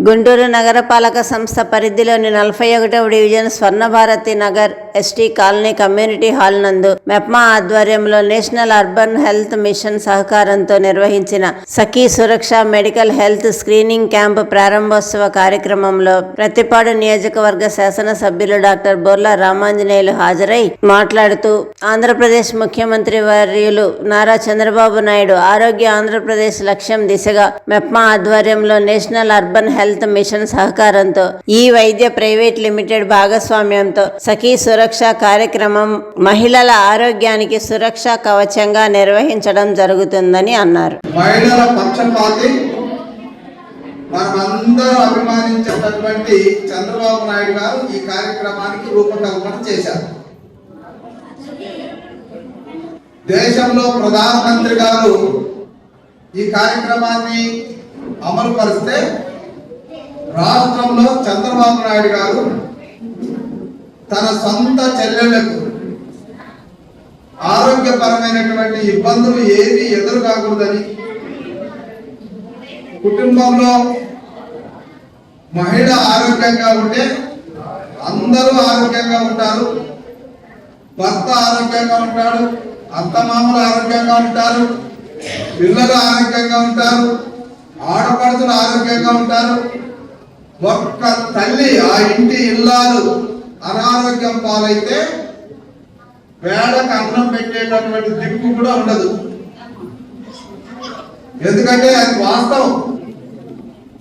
గుంటూరు నగరపాలక సంస్థ పరిధిలోని నలభై ఒకటవ division Swarnabharati Nagar ST colony community hall నందు మెప్మా ఆధ్వర్యంలో నేషనల్ అర్బన్ హెల్త్ మిషన్ సహకారంతో నిర్వహించిన Sakhi Suraksha medical health screening camp ప్రారంభోత్సవ కార్యక్రమంలో ప్రతిపాడు నియోజకవర్గ శాసనసభ్యులు డాక్టర్ బొర్లా రామాంజనేయులు హాజరై మాట్లాడుతూ ఆంధ్రప్రదేశ్ ముఖ్యమంత్రి వర్యులు నారా చంద్రబాబు నాయుడు ఆరోగ్య ఆంధ్రప్రదేశ్ లక్ష్యం దిశగా మెప్మా ఆధ్వర్యంలో నేషనల్ అర్బన్ హెల్త్ మిషన్ సహకారంతో ఈ వైద్య ప్రైవేట్ లిమిటెడ్ భాగస్వామ్యంతో సఖీ సురక్ష కార్యక్రమం మహిళల ఆరోగ్యానికి సురక్ష కవచంగా నిర్వహించడం జరుగుతుందని అన్నారు. మహిళల పక్షపాతి అభిమానించేటటువంటి చంద్రబాబు నాయుడు గారు ఈ కార్యక్రమానికి రూపకల్పన చేశారు. దేశంలో ప్రధానమంత్రి గారు ఈ కార్యక్రమాన్ని అమలు పరిస్తే రాష్ట్రంలో చంద్రబాబు నాయుడు గారు తన సొంత చెల్లెళ్ళకు ఆరోగ్యపరమైనటువంటి ఇబ్బందులు ఏవి ఎదురు కాకూడదని కుటుంబంలో మహిళ ఆరోగ్యంగా ఉంటే అందరూ ఆరోగ్యంగా ఉంటారు. భర్త ఆరోగ్యంగా ఉంటాడు. అత్తమామలు ఆరోగ్యంగా ఉంటారు. పిల్లలు ఆరోగ్యంగా ఉంటారు. ఆడపడుతులు ఆరోగ్యంగా ఉంటారు. ఒక్క తల్లి ఆ ఇంటి ఇల్లాలు అనారోగ్యం పాలైతే వేడకు అన్నం పెట్టేటటువంటి దిక్కు కూడా ఉండదు. ఎందుకంటే అది వాస్తవం.